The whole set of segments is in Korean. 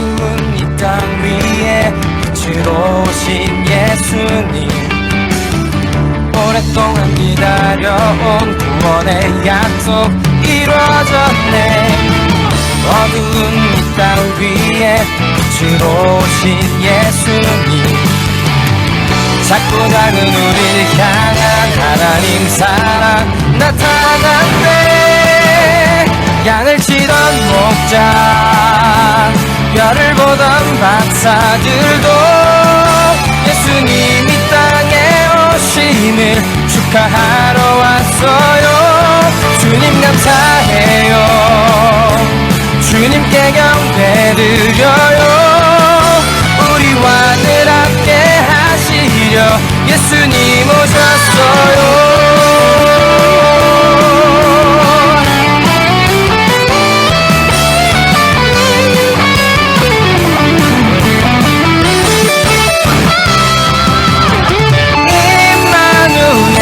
어두운 이 땅 위에 빛으로 오신 예수님. 오랫동안 기다려온 구원의 약속 이루어졌네. 어두운 이 땅 위에 빛으로 오신 예수님. 작고 작은 우리를 향한 하나님 사랑. 나타 주님께 경배드려요. 우리와 늘 함께 하시려 예수님 오셨어요. 임마누엘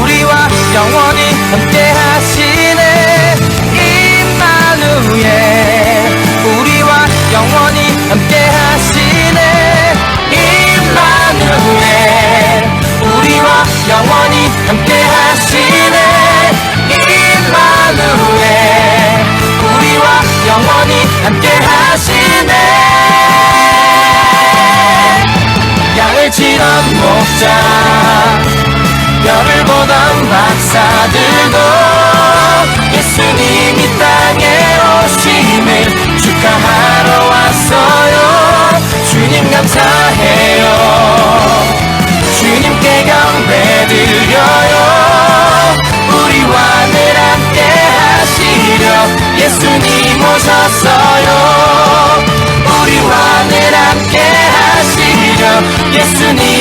우리와 영원히 함께 영원히 함께 하시네. 임마누엘 우리와 영원히 함께 하시네. 양을 치던 목자 별을 보던 박사 들도 우